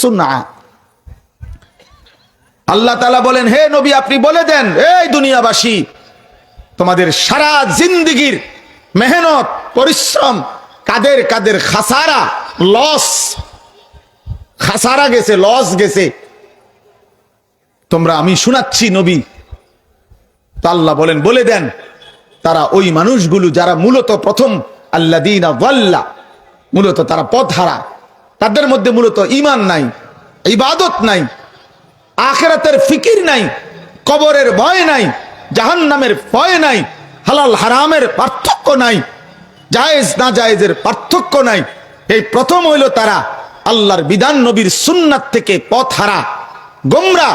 সুনআ। আল্লাহ বলেন, হে নবী, আপনি বলে দেন, এই দুনিয়াবাসী, তোমাদের সারা জিন্দিগির মেহনত, পরিশ্রম, কাদের কাদের খাসারা, লস, খাসারা গেছে, লস গেছে, তোমরা আমি শোনাচ্ছি নবী। তো আল্লাহ বলেন, বলে দেন তারা ওই মানুষগুলো যারা মূলত প্রথম আল্লাদিনা ওয়াল্লা মূলত তারা পথ হারা তাদের মধ্যে মূলত ইমান নাই, ইবাদত নাই, আখেরাতের ফিকির নাই, কবরের ভয় নাই, জাহান্নামের ভয় নাই, হালাল হারামের পার্থক্য নাই, জায়েজ না জায়েজের পার্থক্য নাই। এই প্রথম হইল তারা আল্লাহর বিধান নবীর সুন্নাত থেকে পথ হারা গোমরা।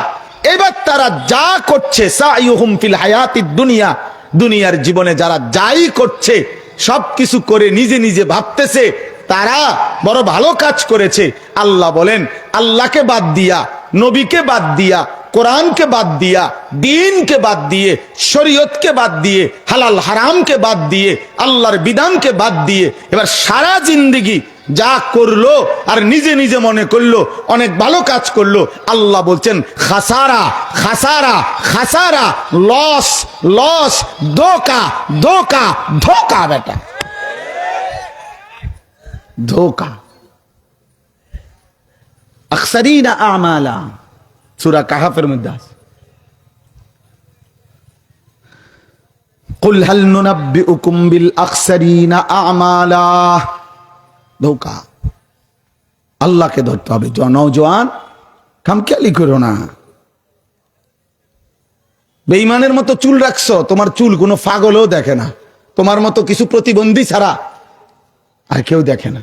এবার তারা যা করছে, সাইয়ুহুম ফিল হায়াতিদ দুনিয়া দুনিয়ার জীবনে যারা যাই করছে, সব কিছু করে নিজে নিজে ভাবতেছে, তারা বড় ভালো কাজ করেছে। আল্লাহ বলেন, আল্লাহকে বাদ দিয়া, নবীকে বাদ দিয়া, কোরআনকে বাদ দিয়া, দিনকে বাদ দিয়ে, শরীয়তকে বাদ দিয়ে, হালাল হারামকে বাদ দিয়ে, আল্লাহর বিধানকে বাদ দিয়ে, এবার সারা জিন্দিগি যা করল আর নিজে নিজে মনে করল, অনেক ভালো কাজ করল। আল্লাহ বলছেন, খাসারা খাসারা খাসারা, লস লস, ধোকা ধোকা ধোকা বেটা। ধোকা। আমালা। সূরা কাহাফের মধ্যে আছে। ধোকা। আল্লাহকে ধরতে হবে। জনজওয়ান খামখেয়ালি করো না। বেইমানের মতো চুল রাখছো, তোমার চুল কোনো ফাগলও দেখে না। তোমার মতো কিছু প্রতিবন্ধী ছাড়া আর কেউ দেখে না।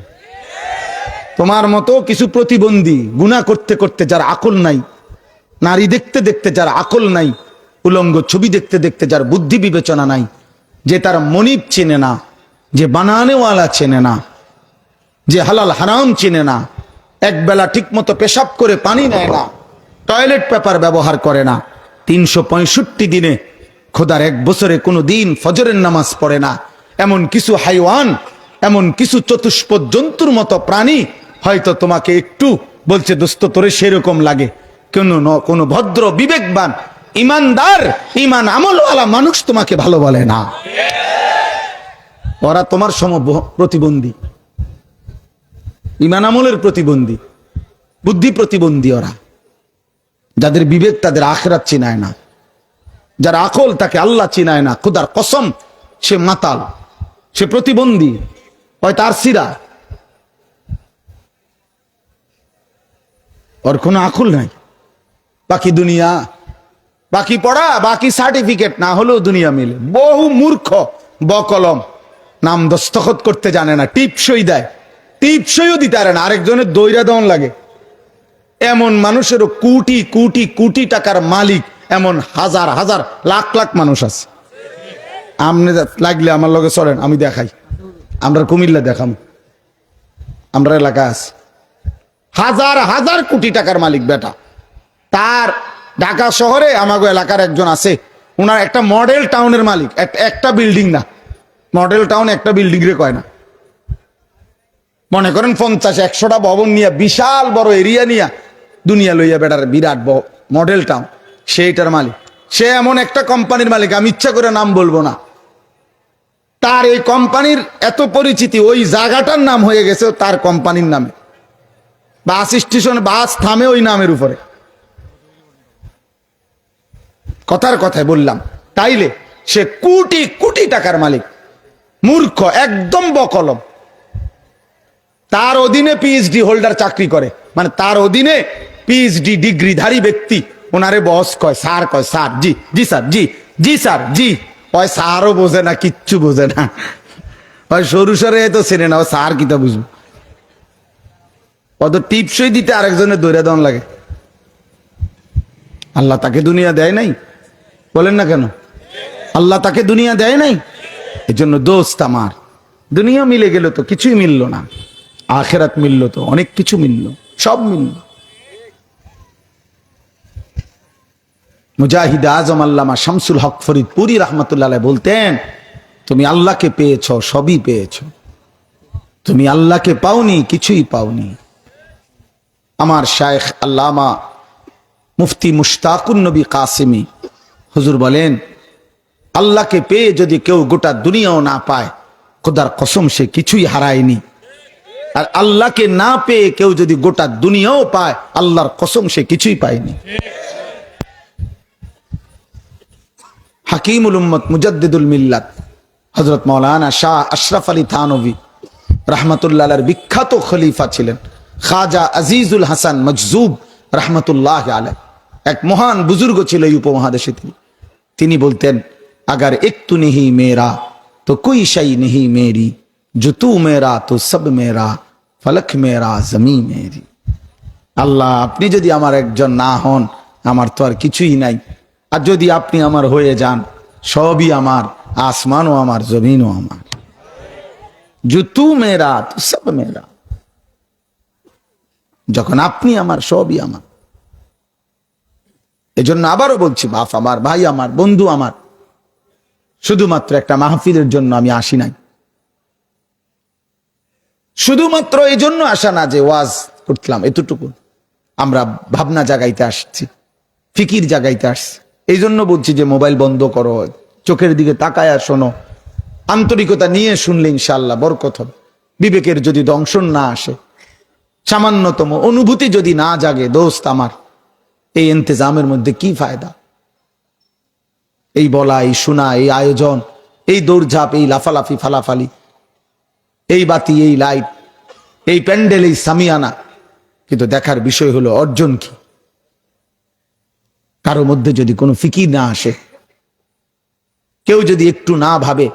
তোমার মতো কিছু প্রতিবন্ধী গুণা করতে করতে যার আকল নাই, নারী দেখতে দেখতে যার আকল নাই, উলঙ্গ ছবি দেখতে দেখতে যার বুদ্ধি বিবেচনা নাই, যে তার মনিব চেনে না, যে বানানেওয়ালা চেনে না যে হালাল হারাম চিনে না। এক বেলা ঠিক মতো পেশাব করে পানি নেয় না। টয়লেট পেপার ব্যবহার করে না। তিনশো পঁয়ষট্টি দিনে খোদার এক বছরে কোনো দিন ফজরের নামাজ পড়ে না। এমন কিছু হাইওয়ান, এমন কিছু চতুষ্প জন্তুর মতো প্রাণী হয়তো তোমাকে একটু বলছে, দোস্ত, তোরে সেরকম লাগে। কোন কোনো ভদ্র বিবেকবান, ইমানদার, ইমান আমলওয়ালা মানুষ তোমাকে ভালো বলে না। ওরা তোমার সম প্রতিবন্ধী ইমান আমলের প্রতিবন্ধী, বুদ্ধি প্রতিবন্ধী ওরা। যাদের বিবেক তাদের আখরাত চিনায় না। যার আকল তাকে আল্লাহ চিনায় না। খুদার কসম, সে মাতাল, সে প্রতিবন্ধী, হয় তার সিরা। ওর কোনো আকল নাই। বাকি দুনিয়া, বাকি পড়া, বাকি সার্টিফিকেট না হলেও দুনিয়া মিলে। বহু মূর্খ, বকলম নাম দস্তখত করতে জানে না, টিপসই দেয়। টিপসইও দিতে পারে না। আরেকজনের দৈরা দন লাগে। এমন মানুষেরও কোটি কোটি কোটি টাকার মালিক এমন হাজার হাজার, লাখ লাখ মানুষ আছে। আমনে লাগলে আমার লগে চলেন, আমি দেখাই। আমরা কুমিল্লা দেখাম। আমরা এলাকা আছে। হাজার হাজার কোটি টাকার মালিক বেটা। তার ঢাকা শহরে আমাগো এলাকার একজন আছে। ওনার একটা মডেল টাউনের মালিক। একটা বিল্ডিং না। মডেল টাউন একটা বিল্ডিং রে কয় না। মনে করেন পঞ্চাশ, একশোটা ভবন নিয়ে বিশাল বড় এরিয়া নিয়ে দুনিয়া লইয়া বেটার বিরাট মডেল টাউন সেইটার মালিক। সে এমন একটা কোম্পানির মালিক, আমি ইচ্ছা করে নাম বলব না। তার এই কোম্পানির এত পরিচিতি, ওই জায়গাটার নাম হয়ে গেছে তার কোম্পানির নামে। বাস স্টেশন, বাস থামে ওই নামের উপরে। কথার কথায় বললাম। তাইলে সে কোটি কোটি টাকার মালিক। মূর্খ, একদম বকলম। তার অধীনে পিএইচডি হোল্ডার চাকরি করে। মানে তার অধীনে পিএইচডি ডিগ্রিধারী ব্যক্তি। ওনারে বস কয় স্যার কয় স্যার জি জি স্যার জি জি স্যার জি। ওই স্যারও বোঝে না, কিচ্ছু বোঝে না। ওই সরু সরে তো চেনে না, ও স্যার কি কিতা বুঝব? অত টিপসই দিতে আরেকজনের দৈরা দন লাগে। আল্লাহ তাকে দুনিয়া দেয় নাই? বলেন না কেন? আল্লাহ তাকে দুনিয়া দেয় নাই? এই জন্য দোস্ত আমার। দুনিয়া মিলে গেল তো কিছুই মিলল না। আখেরাত মিলল তো, অনেক কিছু মিলল, সব মিলল। মুজাহিদ আজম আল্লামা শামসুল হক ফরিদ পুরি রহমতুল্লাহ বলতেন, তুমি আল্লাহকে পেয়েছ, সবই পেয়েছ। তুমি আল্লাহকে পাওনি, কিছুই পাওনি। আমার শায়েখ আল্লামা মুফতি মুশতাকুন নবী কাসিমি হুজুর বলেন, আল্লাহকে পেয়ে যদি কেউ গোটা দুনিয়াও না পায়, খোদার কসম সে কিছুই হারায়নি। আর আল্লাহকে না পেয়ে কেউ যদি গোটা দুনিয়াও পায়, আল্লাহর কসম সে কিছুই পায়নি। হাকিমুল উম্মত মুজাদ্দিদুল মিল্লাত হজরত মৌলানা শাহ আশরাফ আলী থানবী রহমতুল্লাহ বিখ্যাত খলিফা ছিলেন। খাজা আজিজুল হাসান মজজুব রহমতুল্লাহ আলাই এক মহান বুজুর্গ ছিল এই উপমহাদেশে তিনি। তিনি বলতেন, আগার একটু নেহি মেয়েরা, তো কুই সাই নেহি মেরি জুতু মেরা তো সব মেয়েরা। ফলক মেরা জমি মেয়েরি। আল্লাহ, আপনি যদি আমার একজন না হন, আমার তো আর কিছুই নাই। আর যদি আপনি আমার হয়ে যান, সবই আমার, আসমানও আমার, জমিনও আমার। জুতু মেরা তু সব মেয়েরা। যখন আপনি আমার, সবই আমার। এজন্য আবারও বলছি, বাপ আমার, ভাই আমার, বন্ধু আমার, শুধুমাত্র একটা মাহফিলের জন্য আমি আসি নাই। শুধুমাত্র এই জন্য আসা না যে ওয়াজ করলাম এতটুকু। আমরা ভাবনা জাগাইতে আসছি, ফিকির জাগাইতে আসছি। এই জন্য বলছি যে মোবাইল বন্ধ করো, চোখের দিকে তাকায় আর শোনো। আন্তরিকতা নিয়ে শুনলে ইনশাল্লাহ বরকত হবে। বিবেকের যদি দংশন না আসে, সামান্যতম অনুভূতি যদি না জাগে, দোস্ত আমার, এই ইন্তজামের মধ্যে কি ফায়দা? এই বলা, এই শোনা, এই আয়োজন, এই দৌড়ঝাঁপ, এই লাফালাফি, ফালাফালি এই বাতি, এই লাইট, এই প্যান্ডেল, এই সামিয়ানা। কিন্তু দেখার বিষয় হলো অর্জন কি? কারও মধ্যে যদি কোনো ফিকির না আসে, কেউ যদি একটু না ভাবে,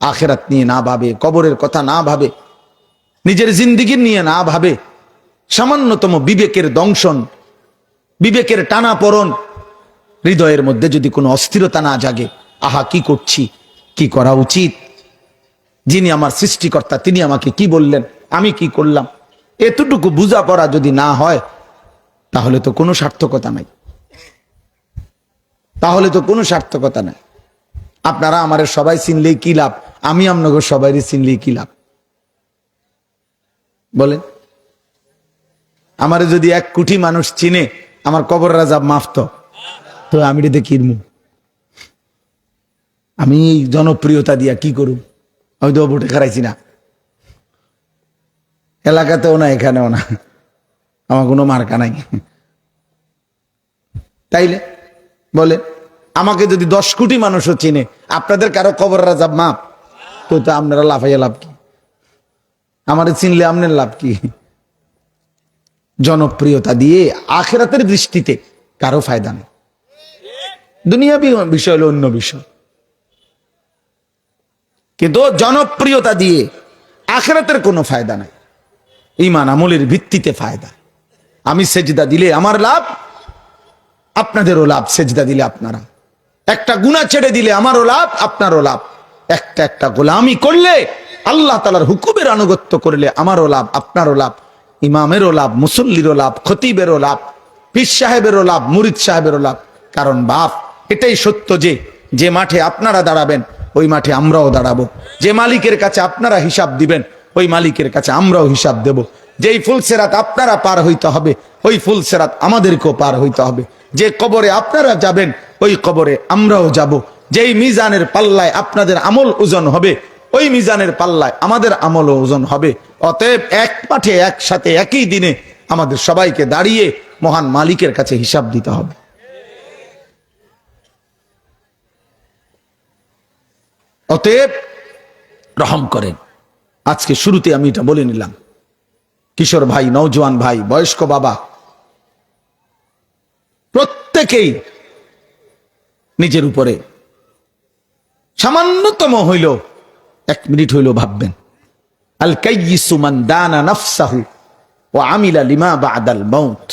আখেরাত নিয়ে না ভাবে, কবরের কথা না ভাবে, নিজের জিন্দিগির নিয়ে না ভাবে, সামান্যতম বিবেকের দংশন, বিবেকের টানা পড়ন হৃদয়ের মধ্যে যদি কোনো অস্থিরতা না জাগে, আহা, কি করছি? কি করা উচিত? যিনি আমার সৃষ্টিকর্তা, তিনি আমাকে কি বললেন, আমি কি করলাম, এতটুকু বুঝা পড়া যদি না হয়, তাহলে তো কোনো সার্থকতা নাই। তাহলে তো কোনো সার্থকতা নাই। আপনারা আমার সবাই চিনলেই কি লাভ? আমি আপনাকে সবাই চিনলেই কি লাভ? বলেন। আমারে যদি এক কোটি মানুষ চিনে, আমার কবর রাজা মাফত তো। আমি কিনবো আমি এই জনপ্রিয়তা দিয়া কি করুম হয়তো ভোটে খারাইছি না। এলাকাতেও না, এখানেও না। আমার কোনো মার্কা নাই। তাইলে বলে আমাকে যদি দশ কোটি মানুষও চিনে, আপনাদের কারও কবর রাজাব মাপ তো তো আপনারা লাফাইয়া লাভ কি? আমারে চিনলে আপনার লাভ কি? জনপ্রিয়তা দিয়ে আখেরাতের দৃষ্টিতে কারও ফায়দা নেই। দুনিয়া বিষয় হলো অন্য বিষয়। কিন্তু জনপ্রিয়তা দিয়ে আখেরাতের কোনো ফায়দা নাই। ইমান আমলের ভিত্তিতে ফায়দা। আমি সেজদা দিলে আমার লাভ, আপনাদেরও লাভ, সেজদা দিলে আপনারা। একটা গুণা ছেড়ে দিলে আমারও লাভ, আপনারও লাভ। একটা একটা গোলামি করলে আল্লাহ তালার হুকুমের আনুগত্য করলে আমারও লাভ, আপনারও লাভ। ইমামেরও লাভ, মুসল্লিরও লাভ, খতিবেরও লাভ, পীর সাহেবেরও লাভ, মুরিদ সাহেবেরও লাভ। কারণ বাপ, এটাই সত্য যে যে মাঠে আপনারা দাঁড়াবেন ওই মাঠে আমরাও দাঁড়াবো। যে মালিকের কাছে আপনারা হিসাব দিবেন, ওই মালিকের কাছে আমরাও হিসাব দেব। যেই ফুলসেরাত আপনারা পার হইতে হবে, ওই ফুলসেরাত আমাদেরকেও পার হইতে হবে। যে কবরে আপনারা যাবেন, ওই কবরে আমরাও যাব। যেই মিজানের পাল্লায় আপনাদের আমল ওজন হবে, ওই মিজানের পাল্লায় আমাদের আমল ওজন হবে। অতএব এক মাঠে একসাথে একই দিনে আমাদের সবাইকে দাঁড়িয়ে মহান মালিকের কাছে হিসাব দিতে হবে। অতএব রহম করেন। আজকে শুরুতে আমি এটা বলে নিলাম। কিশোর ভাই নৌজওয়ান ভাই বয়স্ক বাবা প্রত্যেকেই নিজের উপরে সামান্যতম হইল এক মিনিট হইল ভাববেন। আল কাইসুমান দানা নফসাহু ও আমিলা লিমা বা আদাল মাউত।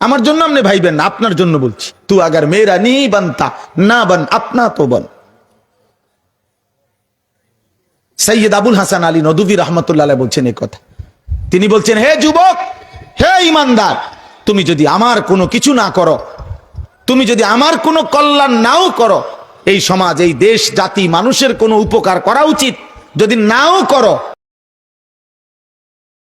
আমার জন্য আপনি ভাইবেন না আপনার জন্য বলছি। তু আগার মেয়েরা নি বানতা না বান আপনা তো বন। সৈয়দ আবুল হাসান আলী নদুবী রহমতুল্লাহ বলছেন এই কথা। তিনি বলছেন, হে যুবক, হে ইমানদার, তুমি যদি আমার কোনো কিছু না করো, তুমি যদি আমার কোনো কল্যাণ নাও করো, এই সমাজ, এই দেশ, জাতি, মানুষের কোনো উপকার করা উচিত যদি নাও করো